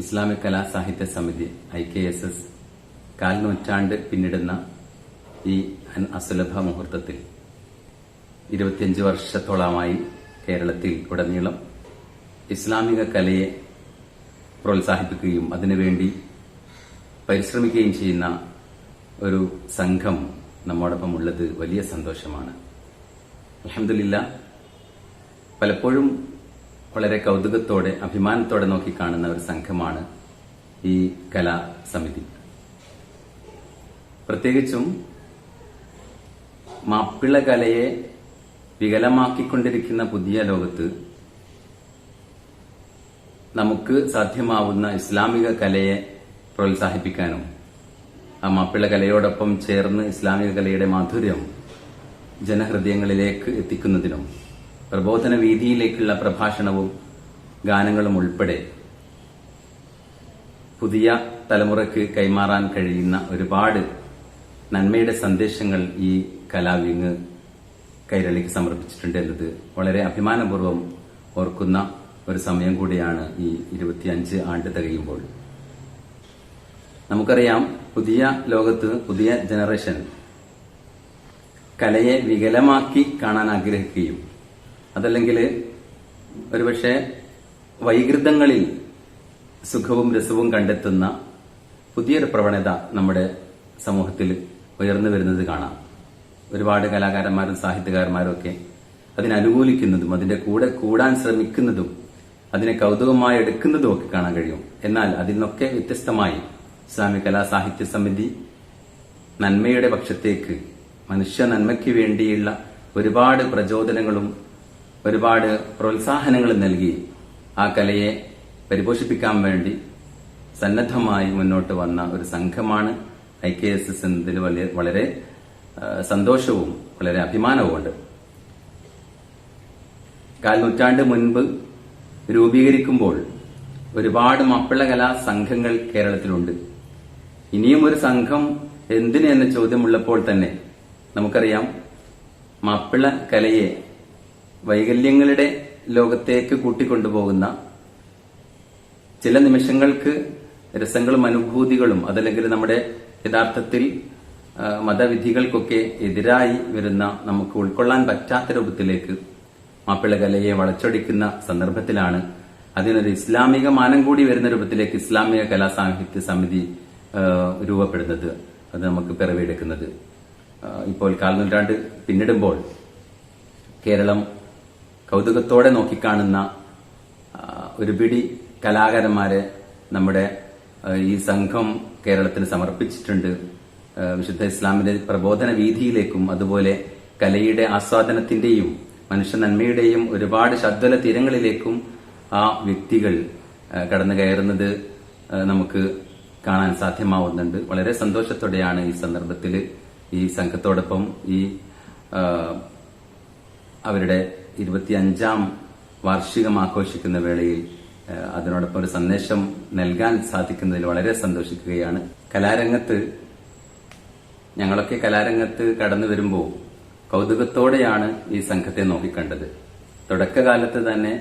Islamic Kala Sahitya Samiti I K S S കാൽനൂറ്റാണ്ട് പിന്നിടുന്ന ഈ അസുലഭ മുഹൂർത്തത്തിൽ ഇരുപത്തിയഞ്ച് വർഷത്തോളമായി കേരളത്തിൽ ഉടനീളം ഇസ്ലാമിക കലയെ പ്രോത്സാഹിപ്പിക്കുകയും അതിനുവേണ്ടി പരിശ്രമിക്കുകയും ചെയ്യുന്ന ഒരു സംഘം നമ്മോടൊപ്പം ഉള്ളത് വലിയ സന്തോഷമാണ്. അലഹമില്ല പലപ്പോഴും വളരെ കൗതുകത്തോടെ അഭിമാനത്തോടെ നോക്കിക്കാണുന്ന ഒരു സംഘമാണ് ഈ കലാസമിതി പ്രത്യേകിച്ചും മാപ്പിള കലയെ വികലമാക്കിക്കൊണ്ടിരിക്കുന്ന പുതിയ ലോകത്ത് നമുക്ക് സാധ്യമാവുന്ന ഇസ്ലാമിക കലയെ പ്രോത്സാഹിപ്പിക്കാനും ആ മാപ്പിള കലയോടൊപ്പം ചേർന്ന് ഇസ്ലാമിക കലയുടെ മാധുര്യം ജനഹൃദയങ്ങളിലേക്ക് എത്തിക്കുന്നതിനും പ്രബോധന വീതിയിലേക്കുള്ള പ്രഭാഷണവും ഗാനങ്ങളും ഉൾപ്പെടെ പുതിയ തലമുറയ്ക്ക് കൈമാറാൻ കഴിയുന്ന ഒരുപാട് നന്മയുടെ സന്ദേശങ്ങൾ ഈ കലാവിങ് കൈരളിക്ക് സമർപ്പിച്ചിട്ടുണ്ട് എന്നത് വളരെ അഭിമാനപൂർവം ഓർക്കുന്ന ഒരു സമയം കൂടിയാണ് ഈ ഇരുപത്തിയഞ്ച് ആണ്ട് തികയുമ്പോൾ. നമുക്കറിയാം പുതിയ ലോകത്ത് പുതിയ ജനറേഷൻ കലയെ വികലമാക്കി കാണാൻ ആഗ്രഹിക്കുകയും അതല്ലെങ്കിൽ ഒരുപക്ഷെ വൈകൃതങ്ങളിൽ സുഖവും രസവും കണ്ടെത്തുന്ന പുതിയൊരു പ്രവണത നമ്മുടെ സമൂഹത്തിൽ ഉയർന്നു വരുന്നത് കാണാം. ഒരുപാട് കലാകാരന്മാരും സാഹിത്യകാരന്മാരും ഒക്കെ അതിനനുകൂലിക്കുന്നതും അതിന്റെ കൂടെ കൂടാൻ ശ്രമിക്കുന്നതും അതിനെ കൗതുകമായി എടുക്കുന്നതും ഒക്കെ കാണാൻ കഴിയും. എന്നാൽ അതിൽ നിന്നൊക്കെ വ്യത്യസ്തമായി ഇസ്ലാമിക കലാ സാഹിത്യ സമിതി നന്മയുടെ പക്ഷത്തേക്ക് മനുഷ്യ നന്മയ്ക്ക് വേണ്ടിയുള്ള ഒരുപാട് പ്രചോദനങ്ങളും ഒരുപാട് പ്രോത്സാഹനങ്ങൾ നൽകി ആ കലയെ പരിപോഷിപ്പിക്കാൻ വേണ്ടി സന്നദ്ധമായി മുന്നോട്ട് വന്ന ഒരു സംഘമാണ് ഐ കെ എസ് എസ് എന്നതിൽ വളരെ സന്തോഷവും വളരെ അഭിമാനവുമുണ്ട് കാൽ നൂറ്റാണ്ട് മുൻപ് രൂപീകരിക്കുമ്പോൾ ഒരുപാട് മപ്പിള കലാ സംഘങ്ങൾ കേരളത്തിലുണ്ട്. ഇനിയും ഒരു സംഘം എന്തിന് എന്ന ചോദ്യമുള്ളപ്പോൾ തന്നെ നമുക്കറിയാം മപ്പിള കലയെ വൈകല്യങ്ങളുടെ ലോകത്തേക്ക് കൂട്ടിക്കൊണ്ടുപോകുന്ന ചില നിമിഷങ്ങൾക്ക് രസങ്ങളും അനുഭൂതികളും അതല്ലെങ്കിൽ നമ്മുടെ യഥാർത്ഥത്തിൽ മതവിധികൾക്കൊക്കെ എതിരായി വരുന്ന നമുക്ക് ഉൾക്കൊള്ളാൻ പറ്റാത്ത രൂപത്തിലേക്ക് മാപ്പിള കലയെ വളച്ചൊടിക്കുന്ന സന്ദർഭത്തിലാണ് അതിനൊരു ഇസ്ലാമിക മാനം കൂടി വരുന്ന രൂപത്തിലേക്ക് ഇസ്ലാമിക കലാ സാഹിത്യ സമിതി രൂപപ്പെടുന്നത്. അത് നമുക്ക് പിറവിയെടുക്കുന്നത്. ഇപ്പോൾ കാൽനൂറ്റാണ്ട് പിന്നിടുമ്പോൾ കേരളം കൗതുകത്തോടെ നോക്കിക്കാണുന്ന ഒരു പിടി കലാകാരന്മാരെ നമ്മുടെ ഈ സംഘം കേരളത്തിന് സമർപ്പിച്ചിട്ടുണ്ട്. വിശുദ്ധ ഇസ്ലാമിന്റെ പ്രബോധന വീതിയിലേക്കും അതുപോലെ കലയുടെ ആസ്വാദനത്തിന്റെയും മനുഷ്യ നന്മയുടെയും ഒരുപാട് ശബ്ദല തീരങ്ങളിലേക്കും ആ വ്യക്തികൾ കടന്നു കയറുന്നത് നമുക്ക് കാണാൻ സാധ്യമാവുന്നുണ്ട്. വളരെ സന്തോഷത്തോടെയാണ് ഈ സന്ദർഭത്തിൽ ഈ സംഘത്തോടൊപ്പം ഈ അവരുടെ ഇരുപത്തിയഞ്ചാം വാർഷികം ആഘോഷിക്കുന്ന വേളയിൽ അതിനോടൊപ്പം ഒരു സന്ദേശം നൽകാൻ സാധിക്കുന്നതിൽ വളരെ സന്തോഷിക്കുകയാണ്. കലാരംഗത്ത് ഞങ്ങളൊക്കെ കലാരംഗത്ത് കടന്നു വരുമ്പോൾ കൗതുകത്തോടെയാണ് ഈ സംഘത്തെ നോക്കിക്കണ്ടത്. തുടക്കകാലത്ത് തന്നെ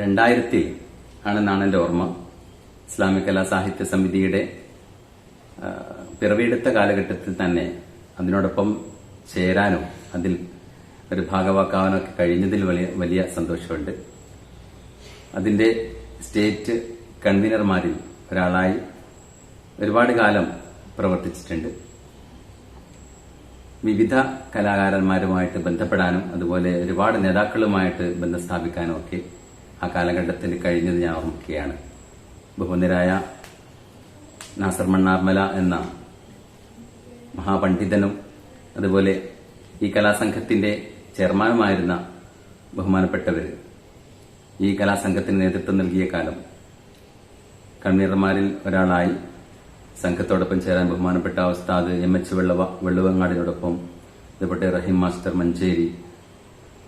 രണ്ടായിരത്തിൽ ആണെന്നാണ് എന്റെ ഓർമ്മ. ഇസ്ലാമിക് കലാ സാഹിത്യ സമിതിയുടെ പിറവിയെടുത്ത കാലഘട്ടത്തിൽ തന്നെ അതിനോടൊപ്പം ചേരാനും അതിൽ ഒരു ഭാഗവാക്കാവാനൊക്കെ കഴിഞ്ഞതിൽ വലിയ വലിയ സന്തോഷമുണ്ട്. അതിന്റെ സ്റ്റേറ്റ് കൺവീനർമാരിൽ ഒരാളായി ഒരുപാട് കാലം പ്രവർത്തിച്ചിട്ടുണ്ട്. വിവിധ കലാകാരന്മാരുമായിട്ട് ബന്ധപ്പെടാനും അതുപോലെ ഒരുപാട് നേതാക്കളുമായിട്ട് ബന്ധം സ്ഥാപിക്കാനും ഒക്കെ ആ കാലഘട്ടത്തിൽ കഴിഞ്ഞത് ഞാൻ ഓർമ്മിക്കുകയാണ്. ബഹുനിരായ നാസർ മണ്ണാർമല എന്ന മഹാപണ്ഡിതനും അതുപോലെ ഈ കലാസംഘത്തിന്റെ ചെയർമാനുമായിരുന്ന ബഹുമാനപ്പെട്ടവർ ഈ കലാസംഘത്തിന് നേതൃത്വം നൽകിയ കാലം കൺവീനർമാരിൽ ഒരാളായി സംഘത്തോടൊപ്പം ചേരാൻ ബഹുമാനപ്പെട്ട ഉസ്താദ് എം എച്ച് വെള്ളവ വെള്ളുവങ്ങാടിനോടൊപ്പം ഇതുപോലെ റഹീം മാസ്റ്റർ മഞ്ചേരി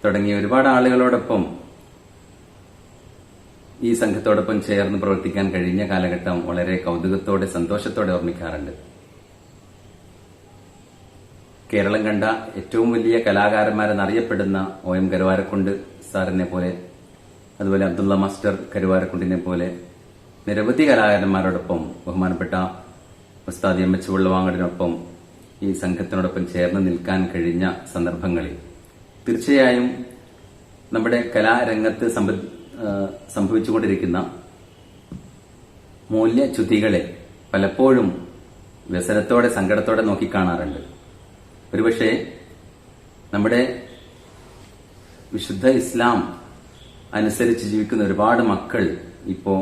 തുടങ്ങിയ ഒരുപാട് ആളുകളോടൊപ്പം ഈ സംഘത്തോടൊപ്പം ചേർന്ന് പ്രവർത്തിക്കാൻ കഴിഞ്ഞ കാലഘട്ടം വളരെ കൗതുകത്തോടെ സന്തോഷത്തോടെ ഓർമ്മിക്കാറുണ്ട്. കേരളം കണ്ട ഏറ്റവും വലിയ കലാകാരന്മാരെന്നറിയപ്പെടുന്ന ഒ എം കരുവാരക്കുണ്ട് സാറിനെ പോലെ അതുപോലെ അബ്ദുള്ള മാസ്റ്റർ കരുവാരക്കുണ്ടിനെ പോലെ നിരവധി കലാകാരന്മാരോടൊപ്പം ബഹുമാനപ്പെട്ട ഉസ്താദ് എം എച്ച് വെള്ളവാങ്ങടിനൊപ്പം ഈ സംഘത്തിനോടൊപ്പം ചേർന്ന് നിൽക്കാൻ കഴിഞ്ഞ സന്ദർഭങ്ങളിൽ. തീർച്ചയായും നമ്മുടെ കലാരംഗത്ത് സംഭവിച്ചുകൊണ്ടിരിക്കുന്ന മൂല്യച്യുതികളെ പലപ്പോഴും വ്യസനത്തോടെ സങ്കടത്തോടെ നോക്കിക്കാണാറുണ്ട് ഒരുപക്ഷെ നമ്മുടെ വിശുദ്ധ ഇസ്ലാം അനുസരിച്ച് ജീവിക്കുന്ന ഒരുപാട് മക്കൾ ഇപ്പോ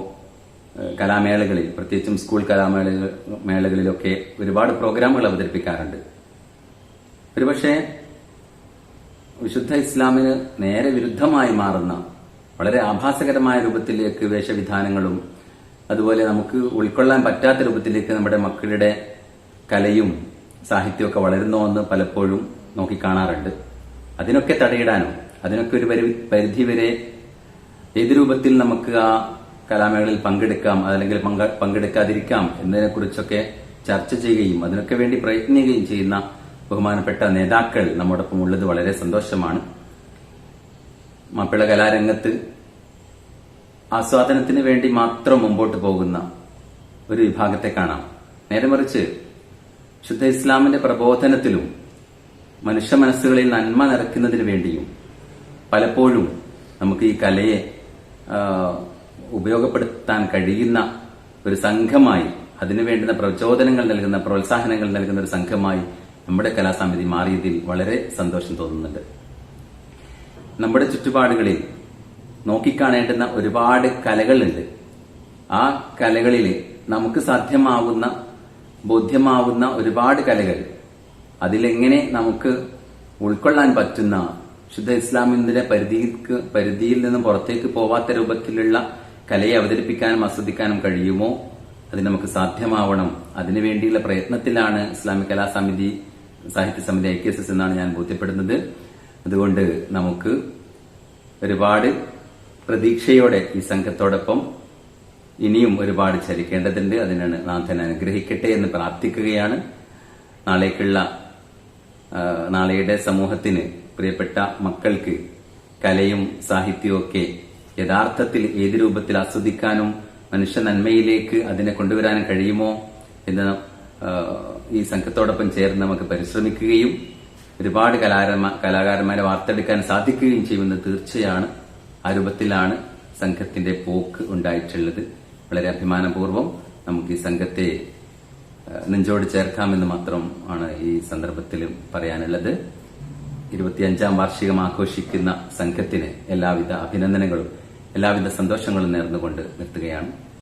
കലാമേളകളിൽ പ്രത്യേകിച്ചും സ്കൂൾ കലാമേളകൾ മേളകളിലൊക്കെ ഒരുപാട് പ്രോഗ്രാമുകൾ അവതരിപ്പിക്കാറുണ്ട്. ഒരുപക്ഷെ വിശുദ്ധ ഇസ്ലാമിന് നേരെ വിരുദ്ധമായി മാറുന്ന വളരെ ആഭാസകരമായ രൂപത്തിലേക്ക് വേഷവിധാനങ്ങളും അതുപോലെ നമുക്ക് ഉൾക്കൊള്ളാൻ പറ്റാത്ത രൂപത്തിലേക്ക് നമ്മുടെ മക്കളുടെ കലയും സാഹിത്യമൊക്കെ വളരുന്നോ എന്ന് പലപ്പോഴും നോക്കിക്കാണാറുണ്ട്. അതിനൊക്കെ തടയിടാനോ അതിനൊക്കെ ഒരു പരി- പരിധി വരെ ഏത് രൂപത്തിൽ നമുക്ക് ആ കലാമേളയിൽ പങ്കെടുക്കാം അതല്ലെങ്കിൽ പങ്കെടുക്കാതിരിക്കാം പങ്കെടുക്കാതിരിക്കാം എന്നതിനെക്കുറിച്ചൊക്കെ ചർച്ച ചെയ്യുകയും അതിനൊക്കെ വേണ്ടി പ്രയത്നിക്കുകയും ചെയ്യുന്ന ബഹുമാനപ്പെട്ട നേതാക്കൾ നമ്മോടൊപ്പം ഉള്ളത് വളരെ സന്തോഷമാണ്. മാപ്പിള കലാരംഗത്ത് ആസ്വാദനത്തിന് വേണ്ടി മാത്രം മുമ്പോട്ട് പോകുന്ന ഒരു വിഭാഗത്തെ കാണാം. നേരെ മറിച്ച് ശുദ്ധ ഇസ്ലാമിന്റെ പ്രബോധനത്തിലും മനുഷ്യ മനസ്സുകളിൽ നന്മ നിറയ്ക്കുന്നതിന് വേണ്ടിയും പലപ്പോഴും നമുക്ക് ഈ കലയെ ഉപയോഗപ്പെടുത്താൻ കഴിയുന്ന ഒരു സംഘമായി അതിനു വേണ്ടുന്ന പ്രചോദനങ്ങൾ നൽകുന്ന പ്രോത്സാഹനങ്ങൾ നൽകുന്ന ഒരു സംഘമായി നമ്മുടെ കലാസമിതി മാറിയതിൽ വളരെ സന്തോഷം തോന്നുന്നുണ്ട്. നമ്മുടെ ചുറ്റുപാടുകളിൽ നോക്കിക്കാണേണ്ടുന്ന ഒരുപാട് കലകളുണ്ട്. ആ കലകളിൽ നമുക്ക് സാധ്യമാവുന്ന ബോധ്യമാവുന്ന ഒരുപാട് കലകൾ. അതിലെങ്ങനെ നമുക്ക് ഉൾക്കൊള്ളാൻ പറ്റുന്ന ശുദ്ധ ഇസ്ലാമിന്റെ പരിധിക്ക് പരിധിയിൽ നിന്നും പുറത്തേക്ക് പോവാത്ത രൂപത്തിലുള്ള കലയെ അവതരിപ്പിക്കാനും ആസ്വദിക്കാനും കഴിയുമോ? അത് നമുക്ക് സാധ്യമാവണം. അതിനുവേണ്ടിയുള്ള പ്രയത്നത്തിലാണ് ഇസ്ലാമിക് കലാസമിതി സാഹിത്യ സമിതി ഐ കെ എസ് എന്നാണ് ഞാൻ ബോധ്യപ്പെടുന്നത്. അതുകൊണ്ട് നമുക്ക് ഒരുപാട് പ്രതീക്ഷയോടെ ഈ സംഘത്തോടൊപ്പം ഇനിയും ഒരുപാട് ചലിക്കേണ്ടതുണ്ട്. അതിനാണ് നാഥൻ അനുഗ്രഹിക്കട്ടെ എന്ന് പ്രാർത്ഥിക്കുകയാണ്. നാളേക്കുള്ള നാളെയുടെ സമൂഹത്തിന് പ്രിയപ്പെട്ട മക്കൾക്ക് കലയും സാഹിത്യവും ഒക്കെ യഥാർത്ഥത്തിൽ ഏത് രൂപത്തിൽ ആസ്വദിക്കാനും മനുഷ്യ നന്മയിലേക്ക് അതിനെ കൊണ്ടുവരാനും കഴിയുമോ എന്ന് ഈ സംഘത്തോടൊപ്പം ചേർന്ന് നമുക്ക് പരിശ്രമിക്കുകയും ഒരുപാട് കലാകാരന്മാ കലാകാരന്മാരെ വാർത്തെടുക്കാൻ സാധിക്കുകയും ചെയ്യുമെന്ന് തീർച്ചയാണ് ആ രൂപത്തിലാണ് സംഘത്തിന്റെ പോക്ക് ഉണ്ടായിട്ടുള്ളത്. വളരെ അഭിമാനപൂർവം നമുക്ക് ഈ സംഘത്തെ നെഞ്ചോട് ചേർക്കാമെന്ന് മാത്രം ആണ് ഈ സന്ദർഭത്തിൽ പറയാനുള്ളത്. ഇരുപത്തിയഞ്ചാം വാർഷികം ആഘോഷിക്കുന്ന സംഘത്തിന് എല്ലാവിധ അഭിനന്ദനങ്ങളും എല്ലാവിധ സന്തോഷങ്ങളും നേർന്നുകൊണ്ട് നിർത്തുകയാണ്.